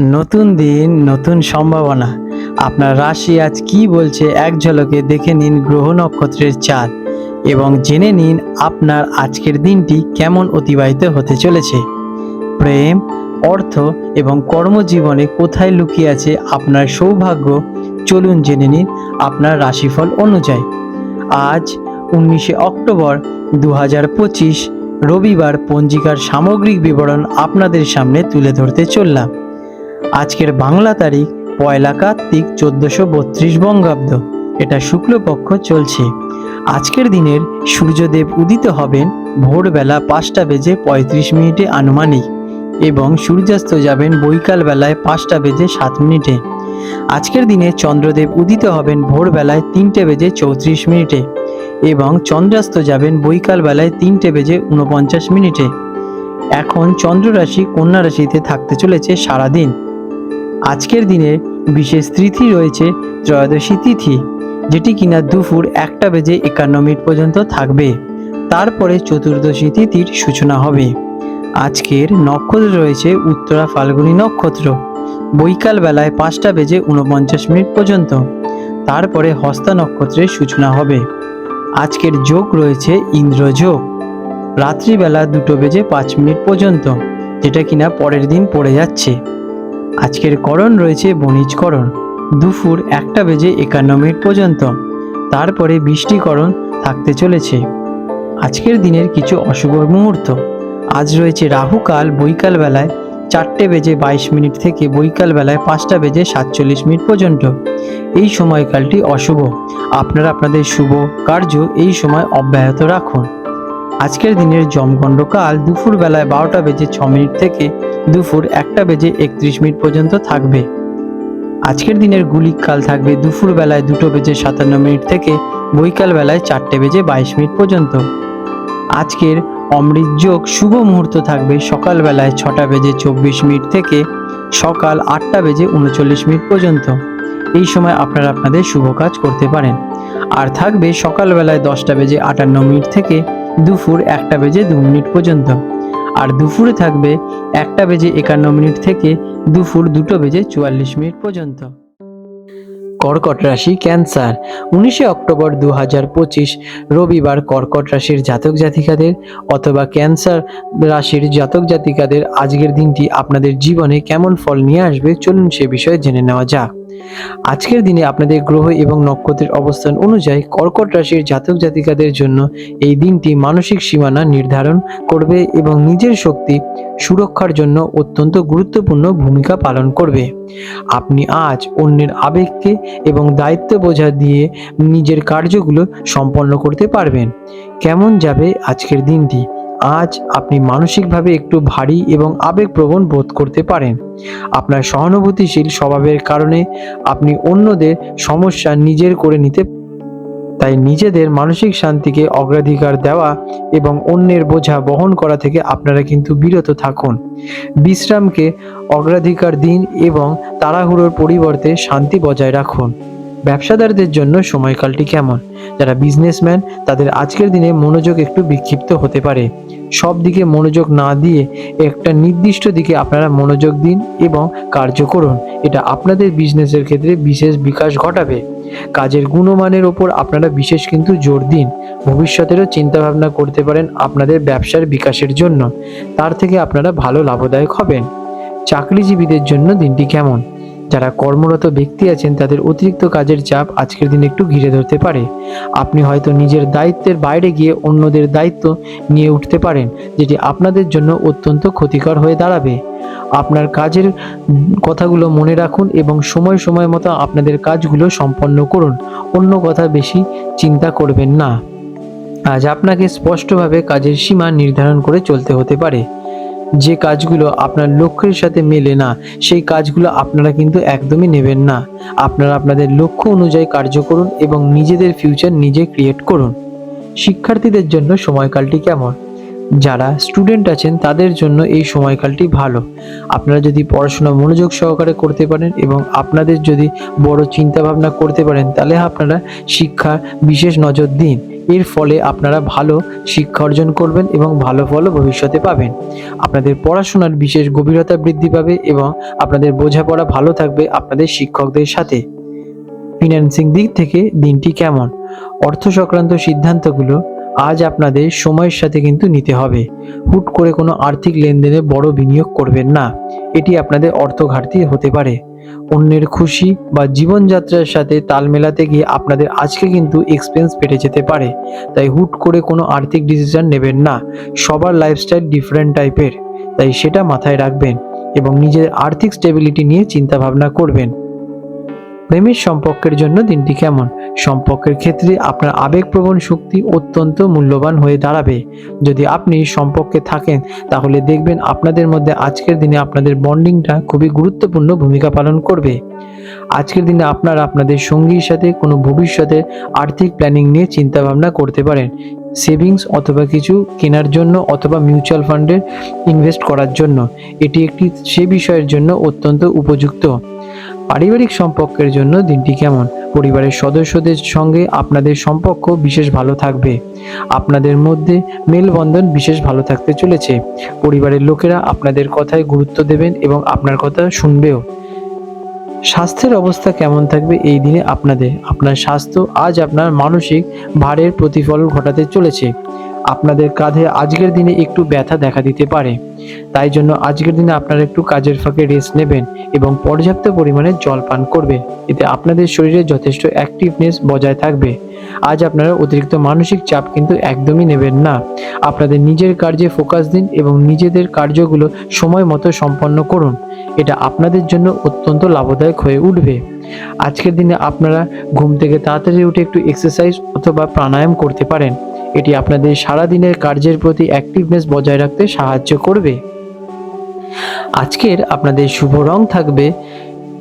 নতুন দিন, নতুন সম্ভাবনা। আপনার রাশি আজ কি বলছে এক ঝলকে দেখে নিন গ্রহ নক্ষত্রের চাঁদ এবং জেনে নিন আপনার আজকের দিনটি কেমন অতিবাহিত হতে চলেছে। প্রেম, অর্থ এবং কর্মজীবনে কোথায় লুকিয়ে আছে আপনার সৌভাগ্য? চলুন জেনে নিন আপনার রাশিফল অনুযায়ী। আজ উনিশে অক্টোবর দু হাজার পঁচিশ, রবিবার পঞ্জিকার সামগ্রিক বিবরণ আপনাদের সামনে তুলে ধরতে চললাম। আজকের বাংলা তারিখ পয়লা কার্তিক চোদ্দশো বত্রিশ বঙ্গাব্দ। এটা শুক্লপক্ষ চলছে। আজকের দিনের সূর্যদেব উদিত হবেন ভোরবেলা পাঁচটা বেজে পঁয়ত্রিশ মিনিটে আনুমানিক এবং সূর্যাস্ত যাবেন বৈকাল বেলায় পাঁচটা বেজে সাত মিনিটে। আজকের দিনে চন্দ্রদেব উদিত হবেন ভোরবেলায় তিনটে বেজে চৌত্রিশ মিনিটে এবং চন্দ্রাস্ত যাবেন বৈকাল বেলায় তিনটে বেজে উনপঞ্চাশ মিনিটে। এখন চন্দ্র রাশি কন্যা রাশিতে থাকতে চলেছে সারাদিন। আজকের দিনে বিশেষ তিথি রয়েছে ত্রয়োদশী তিথি, যেটি কিনা দুপুর একটা বেজে একান্ন মিনিট পর্যন্ত থাকবে। তারপরে চতুর্দশী তিথির সূচনা হবে। আজকের নক্ষত্র রয়েছে উত্তরা ফাল্গুনী নক্ষত্র। বৈকাল বেলায় পাঁচটা বেজে উনপঞ্চাশ মিনিট পর্যন্ত। তারপরে হস্তা নক্ষত্রের সূচনা হবে। আজকের যোগ রয়েছে ইন্দ্রযোগ রাত্রিবেলা দুটো বেজে পাঁচ মিনিট পর্যন্ত, যেটা কিনা পরের দিন পড়ে যাচ্ছে। আজকের করণ রয়েছে বণিজকরণ দুপুর একটা বেজে একান্ন মিনিট পর্যন্ত। তারপরে বৃষ্টিকরণ থাকতে চলেছে। আজকের দিনের কিছু অশুভ মুহূর্ত। আজ রয়েছে রাহুকাল বৈকাল বেলায় চারটে বেজে বাইশ মিনিট থেকে বৈকাল বেলায় পাঁচটা বেজে সাতচল্লিশ মিনিট পর্যন্ত। এই সময়কালটি অশুভ। আপনারা আপনাদের শুভ কার্য এই সময় অব্যাহত রাখুন। আজকের দিনের জমগণ্ড কাল দুপুর বেলায় বারোটা বেজে ছ মিনিট থেকে দুপুর একটা বেজে একত্রিশ মিনিট পর্যন্ত থাকবে। আজকের দিনের গুলিক কাল থাকবে দুপুর বেলায় দুটো বেজে সাতান্ন মিনিট থেকে বৈকাল বেলায় চারটে বেজে বাইশ মিনিট পর্যন্ত। আজকের অমৃত যোগ শুভ মুহূর্ত থাকবে সকাল বেলায় ছটা বেজে চব্বিশ মিনিট থেকে সকাল আটটা বেজে উনচল্লিশ মিনিট পর্যন্ত। এই সময় আপনারা আপনাদের শুভ কাজ করতে পারেন। আর থাকবে সকালবেলায় দশটা বেজে আটান্ন মিনিট থেকে দুপুর একটা বেজে দু মিনিট পর্যন্ত। আর দুপুরে থাকবে একটা বেজে একান্ন মিনিট থেকে দুপুর দুটো বেজে চুয়াল্লিশ মিনিট পর্যন্ত। কর্কট রাশি ক্যান্সার। উনিশে অক্টোবর দু হাজার পঁচিশ, রবিবার কর্কট রাশির জাতক জাতিকাদের অথবা ক্যান্সার রাশির জাতক জাতিকাদের আজকের দিনটি আপনাদের জীবনে কেমন ফল নিয়ে আসবে চলুন সে বিষয়ে জেনে নেওয়া যাক। আজকের দিনে আপনাদের গ্রহ এবং নক্ষত্রের অবস্থান অনুযায়ী কর্কট রাশির জাতক জাতিকাদের জন্য এই দিনটি মানসিক সীমানা নির্ধারণ করবে এবং নিজের শক্তি সুরক্ষার জন্য অত্যন্ত গুরুত্বপূর্ণ ভূমিকা পালন করবে। আপনি আজ অন্যের আবেগকে এবং দায়িত্ব বোঝা দিয়ে নিজের কার্যগুলো সম্পন্ন করতে পারবেন। কেমন যাবে আজকের দিনটি? আজ আপনি মানসিকভাবে একটু ভারী এবং আবেগপ্রবণ বোধ করতে পারেন। আপনার সহানুভূতিশীল স্বভাবের কারণে আপনি অন্যদের সমস্যা নিজের করে নিতে তাই নিজেদের মানসিক শান্তিকে অগ্রাধিকার দেওয়া এবং অন্যের বোঝা বহন করা থেকে আপনারা কিন্তু বিরত থাকুন। বিশ্রামকে অগ্রাধিকার দিন এবং তাড়াহুড়োর পরিবর্তে শান্তি বজায় রাখুন। ব্যবসাদারদের জন্য সময়কালটি কেমন? যারা বিজনেসম্যান তাদের আজকের দিনে মনোযোগ একটু বিক্ষিপ্ত হতে পারে। সব দিকে মনোযোগ না দিয়ে একটা নির্দিষ্ট দিকে আপনারা মনোযোগ দিন এবং কার্য করুন। এটা আপনাদের বিজনেসের ক্ষেত্রে বিশেষ বিকাশ ঘটাবে। কাজের গুণমানের ওপর আপনারা বিশেষ কিন্তু জোর দিন। ভবিষ্যতেরও চিন্তাভাবনা করতে পারেন আপনাদের ব্যবসার বিকাশের জন্য। তার থেকে আপনারা ভালো লাভদায়ক হবেন। চাকরিজীবীদের জন্য দিনটি কেমন? যারা কর্মরত ব্যক্তি আছেন, তাদের অতিরিক্ত কাজের চাপ আজকের দিনে একটু ঘিরে ধরতে পারে। আপনি হয়তো নিজের দায়িত্বের বাইরে গিয়ে অন্যদের দায়িত্ব নিয়ে উঠতে পারেন, যেটি আপনাদের জন্য অত্যন্ত ক্ষতিকর হয়ে দাঁড়াবে। আপনার কাজের কথাগুলো মনে রাখুন এবং সময় সময় মতো আপনাদের কাজগুলো সম্পন্ন করুন। অন্য কথা বেশি চিন্তা করবেন না। আজ আপনাকে স্পষ্টভাবে কাজের সীমা নির্ধারণ করে চলতে হতে পারে। যে কাজগুলো আপনার লক্ষ্যের সাথে মেলে না, সেই কাজগুলো আপনারা কিন্তু একদমই নেবেন না। আপনারা আপনাদের লক্ষ্য অনুযায়ী কার্য করুন এবং নিজেদের ফিউচার নিজে ক্রিয়েট করুন। শিক্ষার্থীদের জন্য সময়কালটি কেমন? যারা স্টুডেন্ট আছেন, তাদের জন্য এই সময়কালটি ভালো। আপনারা যদি পড়াশোনা মনোযোগ সহকারে করতে পারেন এবং আপনাদের যদি বড় চিন্তা ভাবনা করতে পারেন, তাহলে আপনারা শিক্ষা বিশেষ নজর দিন। এর ফলে আপনারা ভালো শিক্ষা অর্জন করবেন এবং ভালো ফলও ভবিষ্যতে পাবেন। আপনাদের পড়াশোনার বিশেষ গভীরতা বৃদ্ধি পাবে এবং আপনাদের বোঝাপড়া ভালো থাকবে আপনাদের শিক্ষকদের সাথে। ফিন্যান্সিং দিক থেকে দিনটি কেমন? অর্থ সংক্রান্ত সিদ্ধান্তগুলো আজ আপনাদের সময়ের সাথে কিন্তু নিতে হবে। হুট করে কোনো আর্থিক লেনদেনে বড় বিনিয়োগ করবেন না। এটি আপনাদের অর্থ ঘাটতি হতে পারে। অন্যের খুশি বা জীবনযাত্রার সাথে তাল মেলাতে গিয়ে আপনাদের আজকে কিন্তু এক্সপেন্স বেড়ে যেতে পারে। তাই হুট করে কোনো আর্থিক ডিসিশন নেবেন না। সবার লাইফস্টাইল ডিফারেন্ট টাইপের তাই সেটা মাথায় রাখবেন এবং নিজের আর্থিক স্টেবিলিটি নিয়ে চিন্তা ভাবনা করবেন। প্রেমের সম্পর্কের জন্য দিনটি কেমন? সম্পর্কের ক্ষেত্রে আপনার আবেগপ্রবণ শক্তি অত্যন্ত মূল্যবান হয়ে দাঁড়াবে। যদি আপনি সম্পর্কে থাকেন, তাহলে দেখবেন আপনাদের মধ্যে আজকের দিনে আপনাদের বন্ডিংটা খুবই গুরুত্বপূর্ণ ভূমিকা পালন করবে। আজকের দিনে আপনারা আপনাদের সঙ্গীর সাথে কোনো ভবিষ্যতের আর্থিক প্ল্যানিং নিয়ে চিন্তা ভাবনা করতে পারেন। সেভিংস অথবা কিছু কেনার জন্য অথবা মিউচুয়াল ফান্ডে ইনভেস্ট করার জন্য। এটি একটি সে বিষয়ের জন্য অত্যন্ত উপযুক্ত। পারিবারিক সম্পর্কের জন্য দিনটি কেমন? পরিবারের সদস্যদের সঙ্গে আপনাদের সম্পর্ক বিশেষ ভালো থাকবে। আপনাদের মধ্যে মেলবন্ধন বিশেষ ভালো থাকতে চলেছে। পরিবারের লোকেরা আপনাদের কথায় গুরুত্ব দেবেন এবং আপনার কথা শুনবেও। স্বাস্থ্যের অবস্থা কেমন থাকবে এই দিনে আপনাদের? আপনার স্বাস্থ্য আজ আপনার মানসিক ভারের প্রতিফলন ঘটাতে চলেছে। আপনাদের কাঁধে আজকের দিনে একটু ব্যথা দেখা দিতে পারে। তাই জন্য আজকের দিনে আপনারা একটু কাজের ফাঁকে রেস্ট নেবেন এবং পর্যাপ্ত পরিমাণে জল পান করবেন। এতে আপনাদের শরীরে যথেষ্ট অ্যাক্টিভনেস বজায় থাকবে। আজ আপনারা অতিরিক্ত মানসিক চাপ কিন্তু একদমই নেবেন না। আপনাদের নিজের কার্যে ফোকাস দিন এবং নিজেদের কার্যগুলো সময় মতো সম্পন্ন করুন। এটা আপনাদের জন্য অত্যন্ত লাভদায়ক হয়ে উঠবে। আজকের দিনে আপনারা ঘুম থেকে তাড়াতাড়ি উঠে একটু এক্সারসাইজ অথবা প্রাণায়াম করতে পারেন। এটি আপনাদের সারা দিনের কার্যের প্রতি অ্যাক্টিভনেস বজায় রাখতে সাহায্য করবে। আজকের আপনাদের শুভ রং থাকবে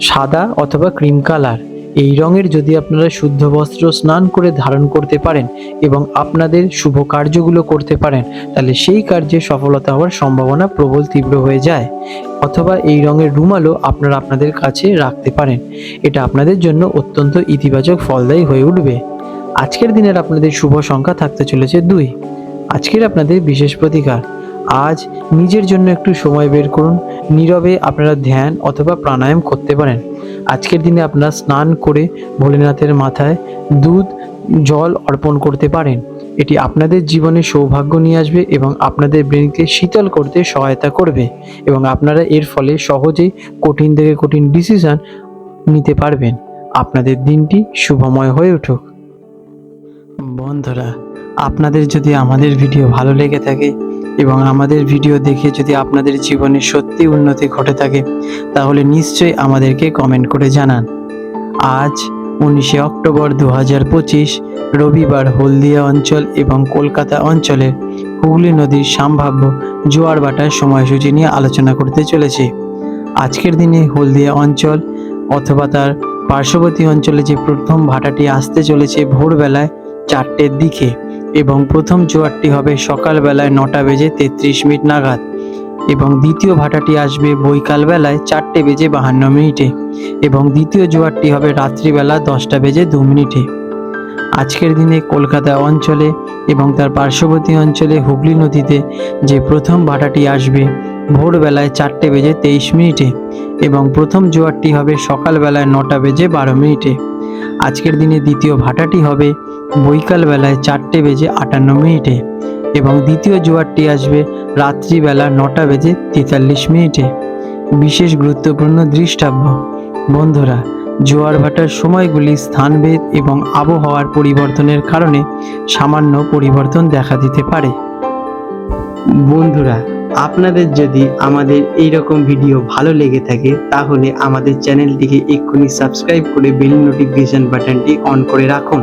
সাদা অথবা ক্রিম কালার এই রঙের যদি আপনারা শুদ্ধ বস্ত্র স্নান করে ধারণ করতে পারেন এবং আপনাদের শুভ কার্যগুলো করতে পারেন, তাহলে সেই কার্যে সফলতা হওয়ার সম্ভাবনা প্রবল তীব্র হয়ে যায়। অথবা এই রঙের রুমালও আপনারা আপনাদের কাছে রাখতে পারেন। এটা আপনাদের জন্য অত্যন্ত ইতিবাচক ফলদায়ী হয়ে উঠবে। আজকের দিনের আপনাদের শুভ সংখ্যা থাকতে চলেছে দুই। আজকের আপনাদের বিশেষ প্রতিকার। আজ নিজের জন্য একটু সময় বের করুন। নীরবে আপনারা ধ্যান অথবা প্রাণায়াম করতে পারেন। আজকের দিনে আপনারা স্নান করে ভোলেনাথের মাথায় দুধ, জল অর্পণ করতে পারেন। এটি আপনাদের জীবনে সৌভাগ্য নিয়ে আসবে এবং আপনাদের ব্রেনকে শীতল করতে সহায়তা করবে এবং আপনারা এর ফলে সহজেই কঠিন থেকে কঠিন ডিসিশন নিতে পারবেন। আপনাদের দিনটি শুভময় হয়ে উঠুক। বন্ধুরা, আপনাদের যদি আমাদের ভিডিও ভালো লেগে থাকে এবং আমাদের ভিডিও দেখে যদি আপনাদের জীবনে সত্যি উন্নতি ঘটে থাকে, তাহলে নিশ্চয়ই আমাদেরকে কমেন্ট করে জানান। আজ উনিশে অক্টোবর দু হাজার পঁচিশ, রবিবার হলদিয়া অঞ্চল এবং কলকাতা অঞ্চলের হুগলি নদীর সম্ভাব্য জোয়ার ভাটার সময়সূচি নিয়ে আলোচনা করতে চলেছে। আজকের দিনে হলদিয়া অঞ্চল অথবা তার পার্শ্ববর্তী অঞ্চলে যে প্রথম ভাটাটি আসতে চলেছে ভোরবেলায় চারটের দিকে এবং প্রথম জোয়ারটি হবে সকালবেলায় নটা বেজে তেত্রিশ মিনিট নাগাদ এবং দ্বিতীয় ভাটাটি আসবে বৈকালবেলায় চারটে বেজে বাহান্ন মিনিটে এবং দ্বিতীয় জোয়ারটি হবে রাত্রিবেলা দশটা বেজে দু মিনিটে। আজকের দিনে কলকাতা অঞ্চলে এবং তার পার্শ্ববর্তী অঞ্চলে হুগলি নদীতে যে প্রথম ভাটাটি আসবে ভোরবেলায় চারটে বেজে তেইশ মিনিটে এবং প্রথম জোয়ারটি হবে সকালবেলায় নটা বেজে বারো মিনিটে। আজকের দিনে দ্বিতীয় ভাটাটি হবে বৈকাল বেলায় চারটে বেজে আটান্ন মিনিটে এবং দ্বিতীয় জোয়ারটি আসবে রাত্রিবেলা নটা বেজে তেতাল্লিশ মিনিটে। বিশেষ গুরুত্বপূর্ণ দৃষ্টাব্য, বন্ধুরা, জোয়ার ভাটার সময়গুলি স্থানভেদ এবং আবহাওয়ার পরিবর্তনের কারণে সামান্য পরিবর্তন দেখা দিতে পারে। বন্ধুরা, আপনাদের যদি আমাদের এই রকম ভিডিও ভালো লেগে থাকে, তাহলে আমাদের চ্যানেলটিকে এক্ষুনি সাবস্ক্রাইব করে বেল নোটিফিকেশন বাটনটি অন করে রাখুন।